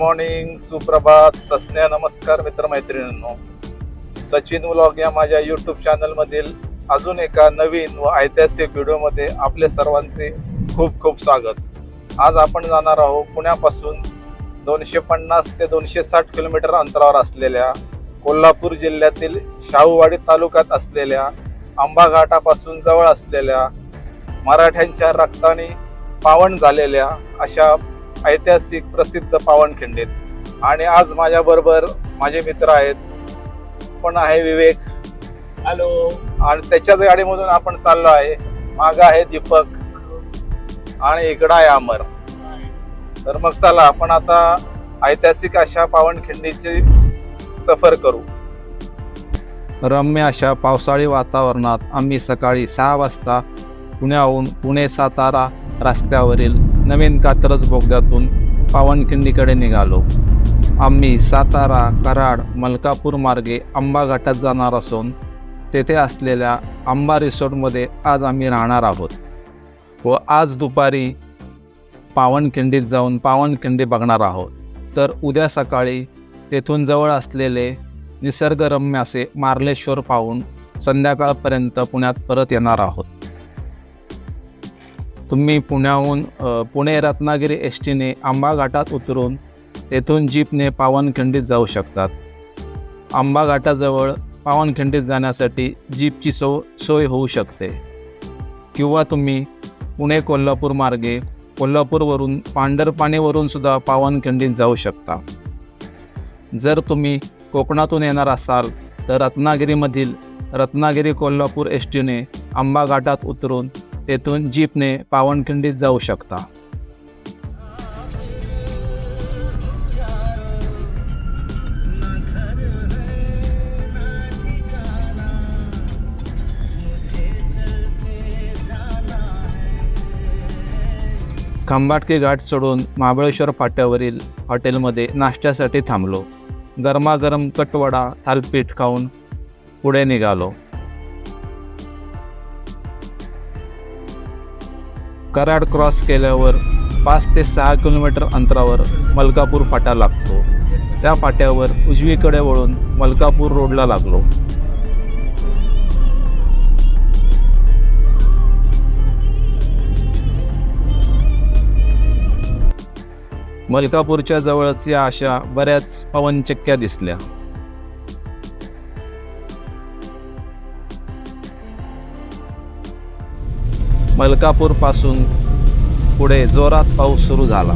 Morning सुप्रभात सस्न्या नमस्कार मित्रमैत्रिणींनो. Sachin vlog या माझ्या यूट्यूब चॅनलमधील अजून एका नवीन व ऐतिहासिक व्हिडिओमध्ये आपले सर्वांचे खूप खूप स्वागत. आज आपण जाणार आहोत पुण्यापासून दोनशे पन्नास ते दोनशे साठ किलोमीटर अंतरावर असलेल्या कोल्हापूर जिल्ह्यातील शाहूवाडी तालुक्यात असलेल्या आंबा घाटापासून जवळ असलेल्या मराठ्यांच्या रक्ताने पावन झालेल्या अशा ऐतिहासिक प्रसिद्ध पावनखिंडीत आणि आज माझ्याबरोबर माझे मित्र आहेत. पण आहे विवेक. हॅलो. आणि त्याच्याच गाडीमधून आपण चाललो आहे. मागं आहे दीपक. आणि इकडं आहे अमर. तर मग चला आपण आता ऐतिहासिक अशा पावनखिंडीची सफर करू. रम्य अशा पावसाळी वातावरणात आम्ही सकाळी सहा वाजता पुण्याहून पुणे सातारा रस्त्यावरील नवीन कात्रज बोगद्यातून पावनखिंडीकडे निघालो. आम्ही सातारा कराड मलकापूर मार्गे आंबा घाटात जाणार असून तेथे असलेल्या आंबा रिसॉर्टमध्ये आज आम्ही राहणार आहोत. व आज दुपारी पावनखिंडीत जाऊन पावनखिंडी बघणार आहोत. तर उद्या सकाळी तेथून जवळ असलेले निसर्गरम्य असे मार्लेश्वर पाहून संध्याकाळपर्यंत पुण्यात परत येणार आहोत. तुम्ही पुण्याहून पुणे रत्नागिरी एस टीने आंबा घाटात उतरून तेथून जीपने पावनखिंडीत जाऊ शकतात. आंबा घाटाजवळ पावनखिंडीत जाण्यासाठी जीपची सो सोय होऊ शकते. किंवा तुम्ही पुणे कोल्हापूर मार्गे कोल्हापूरवरून पांढरपाणीवरून सुद्धा पावनखिंडीत जाऊ शकता. जर तुम्ही कोकणातून येणार असाल तर रत्नागिरीमधील रत्नागिरी कोल्हापूर एस टीने आंबा घाटात उतरून तेथून जीपने पावनखिंडीत जाऊ शकता. खंबाटकी घाट सोडून महाबळेश्वर फाट्यावरील हॉटेलमध्ये नाश्त्यासाठी थांबलो. गरमागरम कटवडा थालपीठ खाऊन पुढे निघालो. कराड क्रॉस केल्यावर पाच ते सहा किलोमीटर अंतरावर मलकापूर फाटा लागतो. त्या फाट्यावर उजवीकडे वळून मलकापूर रोडला लागलो. मलकापूरच्या जवळच या अशा बऱ्याच पवनचक्क्या दिसल्या. मलकापूरपासून पुढे जोरात पाऊस सुरू झाला.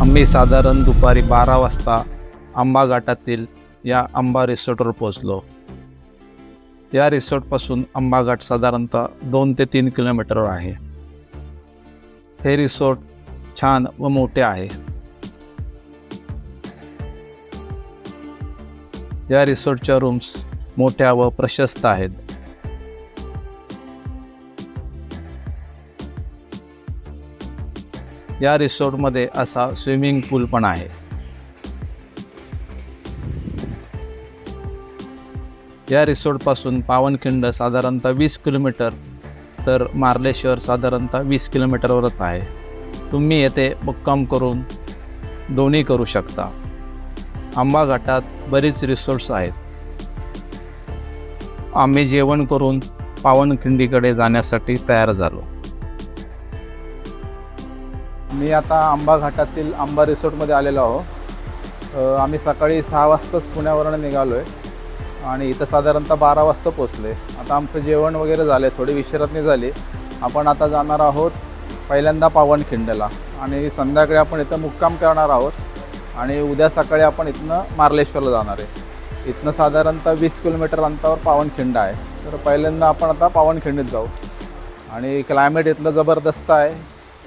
आम्ही साधारण दुपारी बारा वाजता आंबा घाटातील या आंबा रिसॉर्टवर पोहोचलो. या रिसॉर्टपासून आंबा घाट साधारणतः दोन ते तीन किलोमीटरवर आहे. हे रिसॉर्ट छान व मोठे आहे. या रिसॉर्टच्या रूम्स मोठ्या व प्रशस्त आहेत. या रिसॉर्टमध्ये असा स्विमिंग पूल पण आहे. या रिसॉर्टपासून पावनखिंड साधारणतः वीस किलोमीटर तर मार्लेश्वर साधारणतः वीस किलोमीटरवरच आहे. तुम्ही येथे मुक्काम करून दोन्ही करू शकता. आंबा घाटात बरीच रिसॉर्ट्स आहेत. आम्ही जेवण करून पावनखिंडीकडे जाण्यासाठी तयार झालो. मी आता आंबा घाटातील आंबा रिसॉर्टमध्ये आलेलो आहो. आम्ही सकाळी सहा वाजताच पुण्यावरून निघालो आहे आणि इथं साधारणतः बारा वाजता पोचले आता आमचं जेवण वगैरे झाले थोडी विश्रांती झाली. आपण आता जाणार आहोत पहिल्यांदा पावनखिंडला आणि संध्याकाळी आपण इथं मुक्काम करणार आहोत आणि उद्या सकाळी आपण इथनं मार्लेश्वरला जाणार आहे. इथनं साधारणतः वीस किलोमीटर अंतरावर पावनखिंड आहे. तर पहिल्यांदा आपण आता पावनखिंडीत जाऊ. आणि क्लायमेट इथलं जबरदस्त आहे.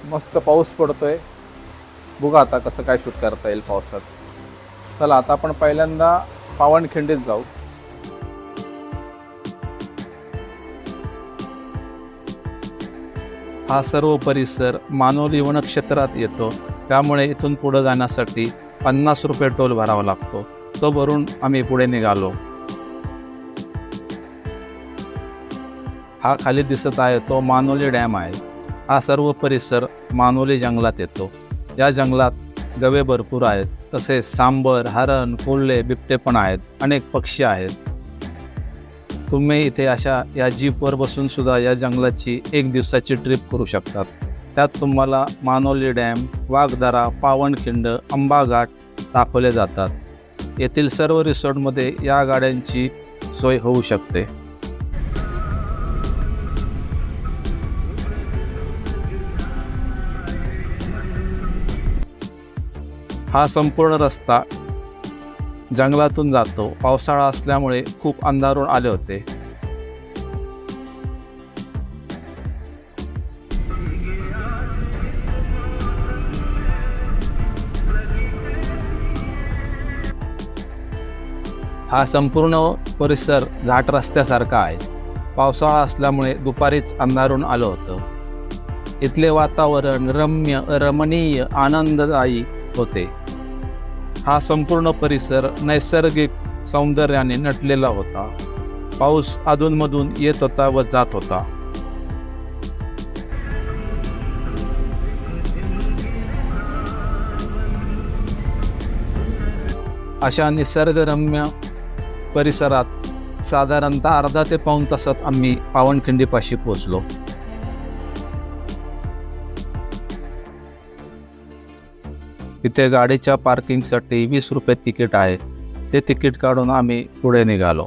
मस्त पाऊस पडतो आहे बघा आता कसं काय शूट करता येईल पावसात. चला आता आपण पहिल्यांदा पावनखिंडीत जाऊ. हा सर्व परिसर मानवली वनक्षेत्रात येतो. त्यामुळे इथून पुढे जाण्यासाठी पन्नास रुपये टोल भरावा लागतो. तो भरून आम्ही पुढे निघालो. हा खाली दिसत आहे तो मानोली डॅम आहे. हा सर्व परिसर मानोली जंगलात येतो. या जंगलात गवे भरपूर आहेत. तसेच सांबर हरण कोल्हे बिबटे पण आहेत. अनेक पक्षी आहेत. तुम्ही इथे अशा या जीपवर बसून सुद्धा या जंगलाची एक दिवसाची ट्रिप करू शकतात. त्यात तुम्हाला मानोली डॅम वाघदरा पावनखिंड अंबाघाट दाखवले जातात. येथील सर्व रिसॉर्टमध्ये या गाड्यांची सोय होऊ शकते. हा संपूर्ण रस्ता जंगलातून जातो. पावसाळा असल्यामुळे खूप अंधारून आले होते. हा संपूर्ण परिसर घाट रस्त्यासारखा आहे. पावसाळा असल्यामुळे दुपारीच अंधारून आलं होतं. इथले वातावरण रम्य रमणीय आनंददायी होते. हा संपूर्ण परिसर नैसर्गिक सौंदर्याने नटलेला होता. पाऊस अधूनमधून येत होता व जात होता. अशा निसर्गरम्य परिसरात साधारणतः अर्धा ते पाऊण तासात आम्ही पावनखिंडीपाशी पोचलो इथे गाडीच्या पार्किंगसाठी वीस रुपये तिकीट आहे. ते तिकीट काढून आम्ही पुढे निघालो.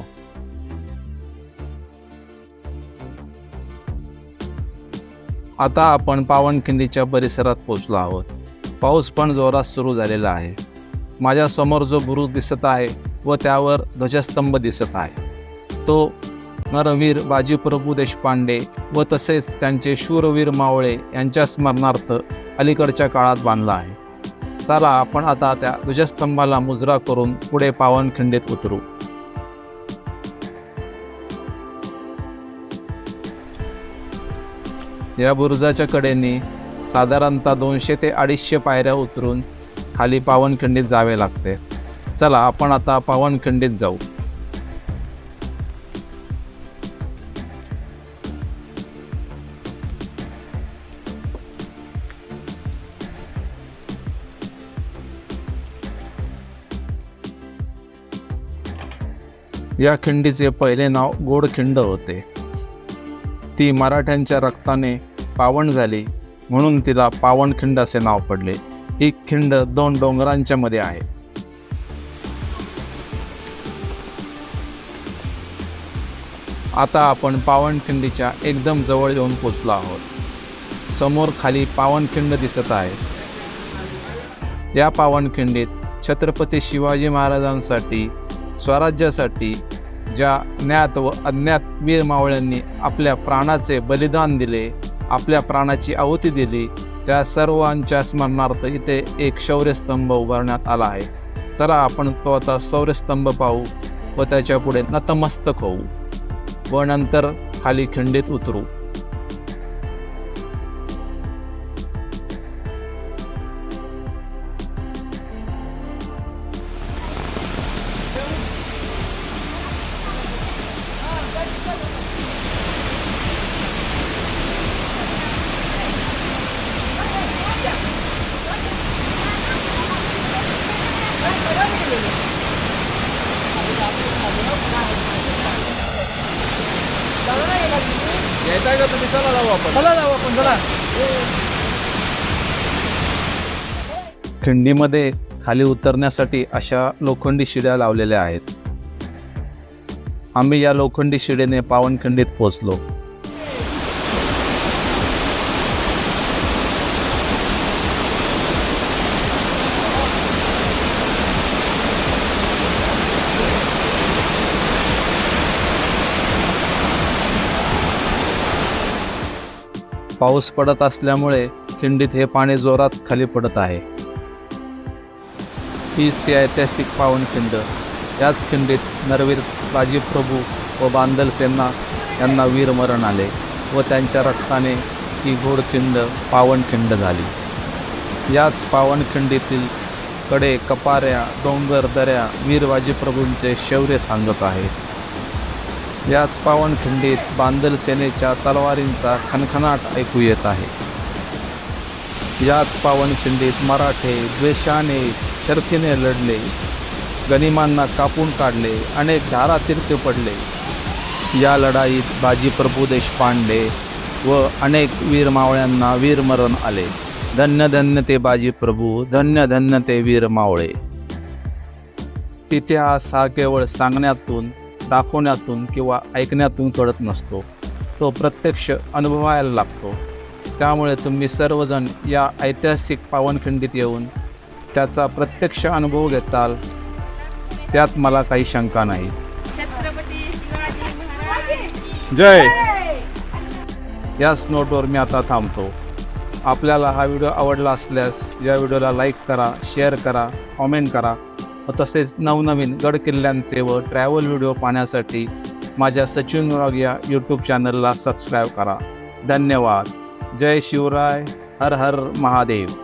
आता आपण पावनखिंडीच्या परिसरात पोचलो आहोत. पाऊस पण जोरात सुरू झालेला आहे. माझ्यासमोर जो बुरुज दिसत आहे व त्यावर ध्वजस्तंभ दिसत आहे. तो नरवीर बाजीप्रभू देशपांडे व तसेच त्यांचे शूरवीर मावळे यांच्या स्मरणार्थ अलीकडच्या काळात बांधला आहे. चला आपण आता त्या ध्वजस्तंभाला मुजरा करून पुढे पावनखिंडीत उतरू. या बुरुजाच्या कडेने साधारणतः दोनशे ते अडीचशे पायऱ्या उतरून खाली पावनखिंडीत जावे लागते. चला आपण आता पावनखिंडीत जाऊ. या खिंडीचे पहिले नाव गोडखिंड होते. ती मराठ्यांच्या रक्ताने पावन झाली म्हणून तिला पावनखिंड असे नाव पडले. ही खिंड दोन डोंगरांच्या मध्ये आहे. आता आपण पावनखिंडीच्या एकदम जवळ येऊन पोचलो आहोत. समोर खाली पावनखिंड दिसत आहे. या पावनखिंडीत छत्रपती शिवाजी महाराजांसाठी स्वराज्यासाठी ज्या ज्ञात व अज्ञात वीर मावळ्यांनी आपल्या प्राणाचे बलिदान दिले आपल्या प्राणाची आहुती दिली त्या सर्वांच्या स्मरणार्थ इथे एक शौर्यस्तंभ उभारण्यात आला आहे. चला आपण तो आता शौर्यस्तंभ पाहू व त्याच्या पुढे नतमस्तक होऊ. व नंतर खाली खिंडीत उतरू यायचं आहे का तुम्ही चला जाऊ आपण चला जाऊ आपण चला. खिंडीमध्ये खाली उतरण्यासाठी अशा लोखंडी शिड्या लावलेल्या आहेत. आम्ही या लोखंडी शिडेने पावनखिंडीत पोहोचलो. पाऊस पडत असल्यामुळे खिंडीत हे पाणी जोरात खाली पडत आहे. हीच ती ऐतिहासिक पावनखिंड याच खिंडीत नरवीर बाजीप्रभू व बांदल सेना यांना वीरमरण आले व त्यांच्या रक्ताने ही घोडखिंड पावनखिंड झाली. याच पावनखिंडीतील कडे कपाऱ्या डोंगर दऱ्या वीर बाजीप्रभूंचे शौर्य सांगत आहे याच पावनखिंडीत बांदल सेनेच्या तलवारींचा खणखणाट ऐकू येत आहे. याच पावनखिंडीत मराठे द्वेषाने शर्थीने लढले गनिमांना कापून काढले अनेक धारातीर्थ पडले. या लढाईत बाजी प्रभू देशपांडे व अनेक वीर मावळ्यांना वीरमरण आले. धन्य धन्य ते बाजी प्रभू धन्य धन्य ते वीर मावळे. इतिहास हा केवळ सांगण्यातून दाखवण्यातून किंवा ऐकण्यातून कळत नसतो. तो प्रत्यक्ष अनुभवायला लागतो. त्यामुळे तुम्ही सर्वजण या ऐतिहासिक पावनखिंडीत येऊन त्याचा प्रत्यक्ष अनुभव घेताल. त्यात मला काही शंका नाही. छत्रपती शिवाजी महाराज. जय. याच नोटवर मी आता थांबतो. आपल्याला हा व्हिडिओ आवडला असल्यास या व्हिडिओला लाईक करा शेअर करा कॉमेंट करा. तसेच नवनवीन गड किल्ल्यांचे व ट्रॅव्हल व्हिडिओ पाहण्यासाठी माझ्या सचिन रॉग या यूट्यूब चॅनलला सबस्क्राईब करा. धन्यवाद. जय शिवराय. हर हर महादेव.